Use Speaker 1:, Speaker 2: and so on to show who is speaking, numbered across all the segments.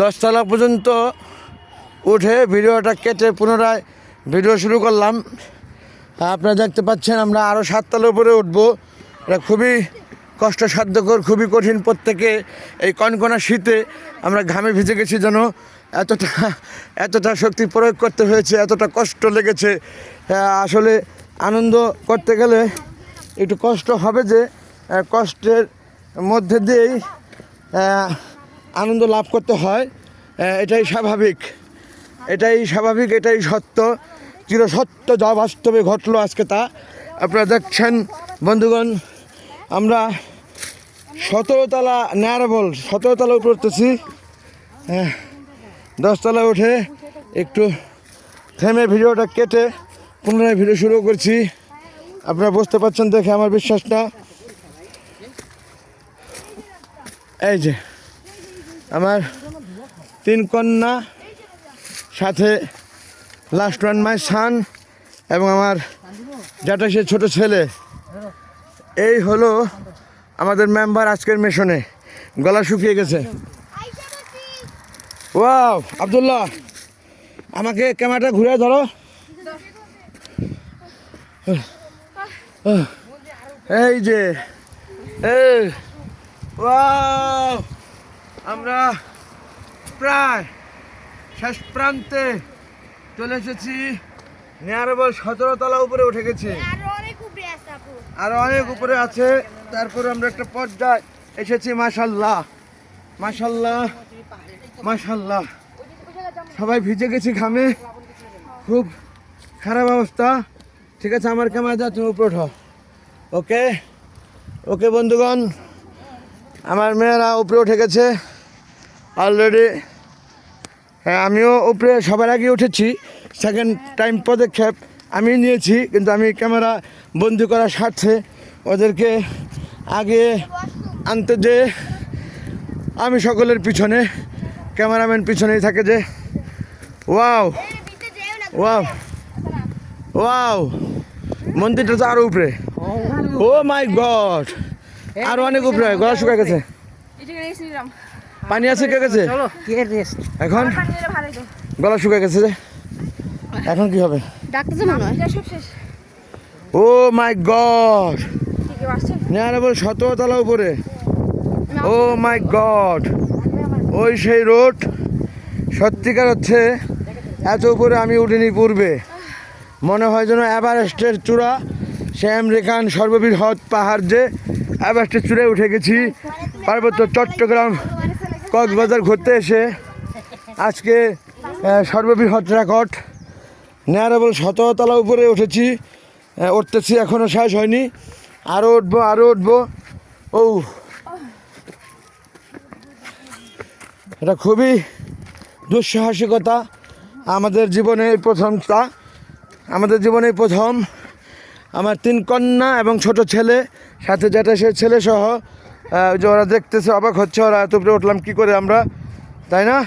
Speaker 1: দশতলা পর্যন্ত উঠে ভিডিওটা কেটে পুনরায় ভিডিও শুরু করলাম। আপনারা দেখতে পাচ্ছেন আমরা আরও সাততলার উপরে উঠবো। এটা খুবই কষ্টসাধ্যকর, খুবই কঠিন প্রত্যেকে এই কনকনা শীতে আমরা ঘামে ভিজে গেছি যেন। এতটা এতটা শক্তি প্রয়োগ করতে হয়েছে, এতটা কষ্ট লেগেছে। আসলে আনন্দ করতে গেলে একটু কষ্ট হবে যে কষ্টের মধ্যে দিয়েই আনন্দ লাভ করতে হয় এটাই স্বাভাবিক। এটাই স্বাভাবিক, এটাই সত্য। চিরসত্য যা বাস্তবে ঘটলো আজকে তা। আপনারা দেখছেন, বন্ধুগণ, আমরা সতেরোতলা ন্যারবল সতেরোতলা উপরে উঠতেছি। দশতলা উঠে একটু থেমে ভিডিওটা কেটে পুনরায় ভিডিও শুরু করছি। আপনারা বুঝতে পারছেন দেখে আমার বিশ্বাসটা। এই যে আমার তিন কন্যা, সাথে লাস্ট ওয়ান মাই সান এবং আমার যেটা সে ছোট ছেলে। এই হলো আমাদের মেম্বার আজকের মিশনে গলা শুকিয়ে গেছে। ওয়াও আবদুল্লাহ, আমাকে ক্যামেরাটা ঘুরে ধরো। এই যে, এই ওয়াও আমরা প্রায় শেষ প্রান্তে চলে এসেছি। নিয়ারবল সতেরো তলা উপরে উঠে গেছি।
Speaker 2: আরও অনেক উপরে আছে
Speaker 1: তারপরে আমরা একটা পর্যায়ে এসেছি মাশাল্লাহ। মাশাল্লাহ মাশাল্লাহ। সবাই ভিজে গেছি ঘামে। খুব খারাপ অবস্থা। ঠিক আছে আমার ক্যামেরা যা তুমি উপরে ওঠো। ওকে? ওকে বন্ধুগণ। আমার মেয়েরা উপরে উঠে গেছে। অলরেডি হ্যাঁ আমিও উপরে সবার আগে উঠেছি। সেকেন্ড টাইম পদক্ষেপ আমি নিয়েছি, কিন্তু আমি ক্যামেরা বন্দি করার স্বার্থে ওদেরকে আগে আনতে যে আমি সকলের পিছনে, ক্যামেরাম্যান পিছনেই থাকে যে, ওয়াও ওয়াও ওয়াও, মন্দিরটা তো আরও উপরে। ও মাই গড আরও অনেক উপরে, গলা শুকা গেছে। পানি আছে কে গেছে? এখন? গলা শুকা গেছে যে। এখন কি হবে? ও মাই গড! নিয়ারবল সতেরো তলা উপরে। Oh my God! ওই সেই রোড। সত্যিকার হচ্ছে এত উপরে আমি উঠিনি পূর্বে। মনে হয় যেন এভারেস্টের চূড়া। সে আমেরিকান সর্ববৃহৎ পাহাড় যে এভারেস্টের চূড়ায় উঠে গেছি। পার্বত্য চট্টগ্রাম কক্সবাজার ঘুরতে এসে আজকে সর্ববৃহৎ রেকর্ড নেয়ারেবল শততলা উপরে উঠেছি। উঠতেছি এখনও শেষ হয়নি। আরও উঠবো আরও উঠবো। ও এটা খুবই দুঃসাহসিকতা। আমাদের জীবনে প্রথমটা। আমাদের জীবনে প্রথম। আমার তিন কন্যা এবং ছোট ছেলে, সাথে যেটা সে ছেলে সহ যে ওরা দেখতেছে, অবাক হচ্ছে, ওরা এত উপরে উঠলাম, কী করে আমরা? তাই না?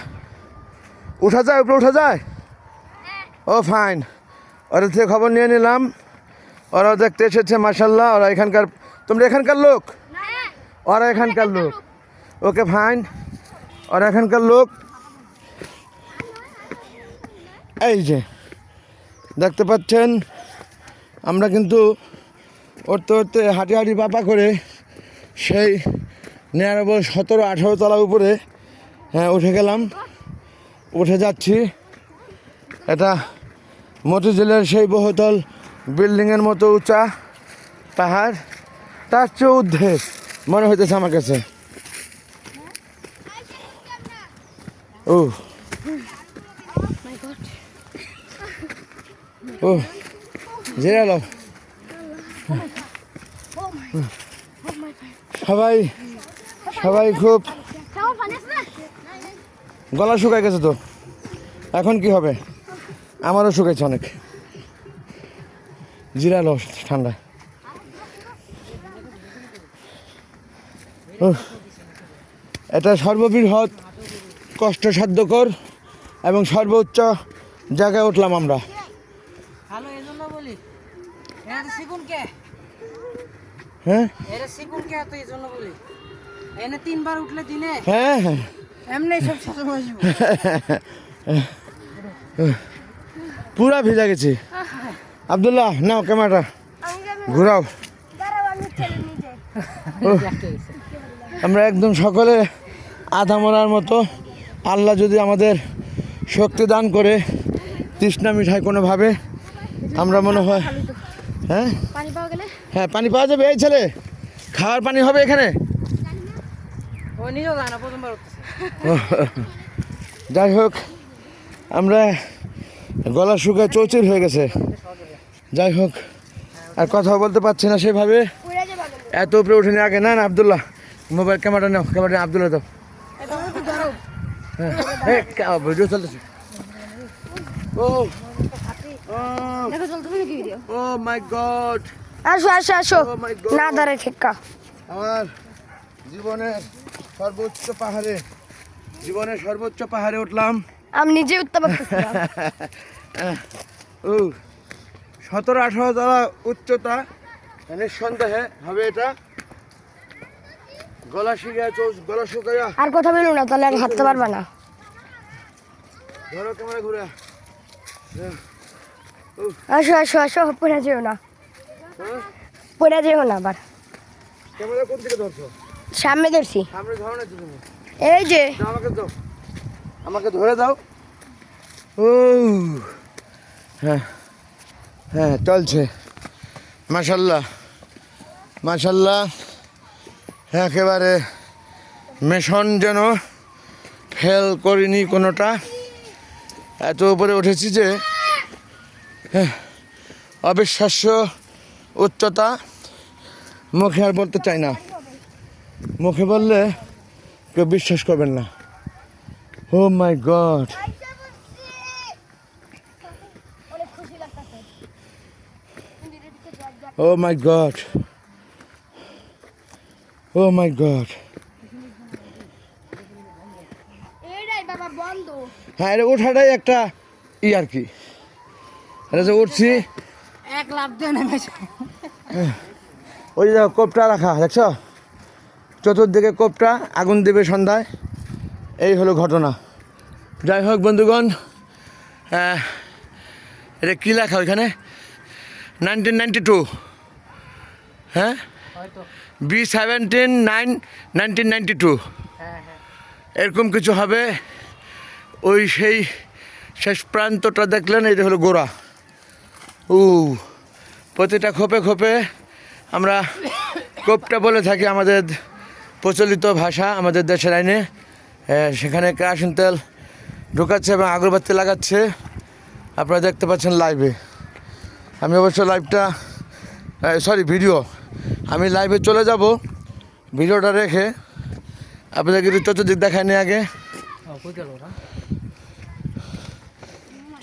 Speaker 1: উঠা যায়, উপরে উঠা যায়? ও ফাইন ওরা থেকে খবর নিয়ে নিলাম। ওরা দেখতে এসেছে মাসাল্লাহ ওরা এখানকার তোমরা এখানকার লোক? ওরা এখানকার লোক। ওকে ফাইন ওরা এখানকার লোক। এই যে, দেখতে পাচ্ছেন? আমরা কিন্তু উঠতে উঠতে হাঁটি হাঁটি পাপা করে সেই নিরানব্বই, সতেরো, আঠেরো তলার উপরে হ্যাঁ উঠে গেলাম। উঠে যাচ্ছি। এটা মতিঝিলের সেই বহুতল বিল্ডিংয়ের মতো উঁচা পাহাড়। তার চেয়ে মনে হইতেছে আমার কাছে। ও। ও জিরালো সবাই সবাই খুব গলা শুকায় গেছে তো। এখন কি হবে? আমারও শুকাইছে অনেক। জিরালো ঠান্ডা। এটা সর্ববৃহৎ, কষ্টসাধ্যকর এবং সর্বোচ্চ জায়গায় উঠলাম আমরা
Speaker 3: ভালো এই জন্য বলি এটা সিগুন কে
Speaker 1: হ্যাঁ?
Speaker 3: এটা সিগুন কে তো এই জন্য বলি? এনে তিনবার উঠলে দিনে?
Speaker 1: হ্যাঁ হ্যাঁ।
Speaker 3: এমনি সব
Speaker 1: পুরা ভিজা গেছি। আবদুল্লাহ নাও ক্যামেরাটা। ঘুরাও। আমরা একদম সকলে আধা মরার মতো। আল্লাহ যদি আমাদের শক্তি দান করে তৃষ্ণা মিঠাই কোনোভাবে আমরা মনে হয় হ্যাঁ? হ্যাঁ পানি পাওয়া যাবে? এই ছেলে খাওয়ার পানি হবে এখানে?
Speaker 3: ও নিজেও না প্রথমবার উঠতেছে।
Speaker 1: যাই হোক আমরা গলা শুকায় চৌচির হয়ে গেছে। যাই হোক আর কথা বলতে পারছি না সেভাবে। এত উপরে উঠেনি আগে। না না আবদুল্লাহ মোবাইল ক্যামেরা নাও ক্যামেরাটা আবদুল্লাহ দাও। হ্যাঁ ভিডিও চলতেছে। ও
Speaker 2: দেখো চলতে হবে কি ভিডিও
Speaker 1: ও মাই গড।
Speaker 2: আসো আসো আসো. না দাঁড়ায় ঠিকা
Speaker 1: আমার জীবনের সর্বোচ্চ পাহাড়ে জীবনের সর্বোচ্চ পাহাড়ে উঠলাম।
Speaker 2: আমি নিজে উঠতে।
Speaker 1: ও সতেরো আঠারো তলা উচ্চতা নিঃসন্দেহে হবে এটা। গলা শিখে চৌচ গলা শুকাইয়া
Speaker 2: আর কথা বলো না তাহলে আর হাঁটতে পারবে না।
Speaker 1: ধরো ক্যামেরা ঘুরে।
Speaker 2: আসো আসো আসো পড়ে যেও না। পড়ে যেও না আবার।
Speaker 1: ক্যামেরা কোন দিকে ধরছো?
Speaker 2: সামনে ধরছি।
Speaker 1: সামনে ধরো না তুমি।
Speaker 2: এই যে।
Speaker 1: আমাকে দাও। আমাকে ধরে দাও। ও হ্যাঁ। হ্যাঁ চলছে। মাশাল্লাহ। মাশাল্লাহ। একেবারে মেশন যেন ফেল করিনি কোনোটা। এত উপরে উঠেছি যে হ্যাঁ, অবিশ্বাস্য। উচ্চতা মুখে আর বলতে চাই না। মুখে বললে কেউ বিশ্বাস করবেন না। ও my God. Oh my God. Oh my God. হ্যাঁ এটা ওঠাটাই একটা ই আর কি। এটা যে উঠছি
Speaker 3: এক লাভ দিয়ে নেমেছে
Speaker 1: ওই দেখো কোপটা রাখা দেখছ? চতুর্দিকে কোপটা আগুন দেবে সন্ধ্যায়। এই হলো ঘটনা। যাই হোক বন্ধুগণ এটা কী লেখা ওইখানে? নাইনটিন নাইনটি টু হ্যাঁ? B seventeen nine nineteen ninety two এরকম কিছু হবে। ওই সেই শেষ প্রান্তটা দেখলেন এটা হলো গোড়া। উ প্রতিটা খোপে খোপে আমরা কোপটা বলে থাকি আমাদের প্রচলিত ভাষা আমাদের দেশের আইনে। সেখানে কেরাসিন তেল ঢোকাচ্ছে এবং আগরবাতি লাগাচ্ছে। আপনারা দেখতে পাচ্ছেন লাইভে আমি অবশ্য লাইভটা সরি ভিডিও আমি লাইভে চলে যাব। ভিডিওটা রেখে আপনাদেরকে একটু চতুর্দিক দেখায় নিয়ে আগে।
Speaker 3: গেল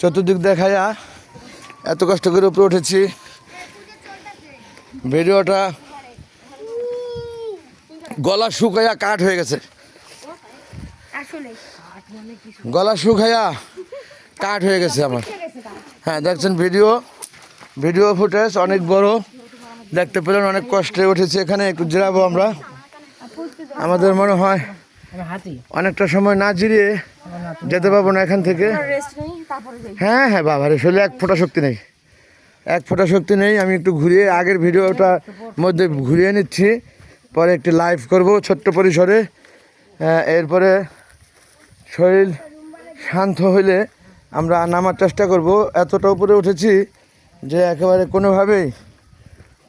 Speaker 1: চতুর্দিক দেখাইয়া এত কষ্ট করে উপরে উঠেছি। ভিডিওটা গলা শুকাইয়া কাঠ হয়ে গেছে। গলা শুকাইয়া কাঠ হয়ে গেছে আমার। হ্যাঁ দেখছেন ভিডিও। ভিডিও ফুটেজ অনেক বড়। দেখতে পেলেন অনেক কষ্টে উঠেছি এখানে, একটু জিরাবো আমরা। আমাদের মনে হয় অনেকটা সময় না জিরিয়ে যেতে পারব না এখান থেকে।
Speaker 2: রেস্ট নেই তারপরে যাই।
Speaker 1: হ্যাঁ হ্যাঁ বাবারে শরীরে এক ফোঁটা শক্তি নেই। এক ফোঁটা শক্তি নেই আমি একটু ঘুরিয়ে আগের ভিডিওটা মধ্যে ঘুরিয়ে নিচ্ছি। পরে একটি লাইভ করব ছোট্ট পরিসরে। এরপরে শরীর শান্ত হইলে আমরা নামার চেষ্টা করব। এতটা উপরে উঠেছি যে একেবারে কোনোভাবেই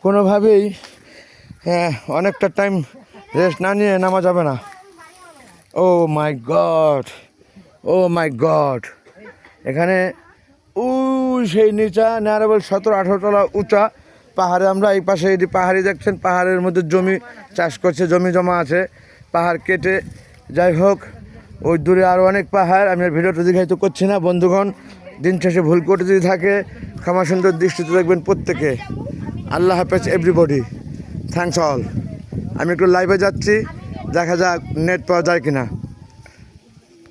Speaker 1: কোনোভাবেই হ্যাঁ অনেকটা টাইম রেস্ট না নিয়ে নামা যাবে না। Oh my god oh my god এখানে উ সেই নিচা নারাবল সতেরো, আঠারো তলা উঁচা পাহাড়ে। আমরা এই পাশে এটি পাহাড়ি দেখছেন, পাহাড়ের মধ্যে জমি চাষ করছে, জমি জমা আছে, পাহাড় কেটে। যাই হোক, ওই দূরে আরও অনেক পাহাড়। আমি আর ভিডিওটা দেখাইতে করছি না। বন্ধুগণ, দিন শেষে ভুল করে যদি থাকে, ক্ষমা সুন্দর দৃষ্টিতে দেখবেন প্রত্যেকে। আল্লাহ হাফেজ এভরিবডি থ্যাংকস অল আমি একটু লাইভে যাচ্ছি। দেখা যাক নেট পাওয়া যায় কিনা।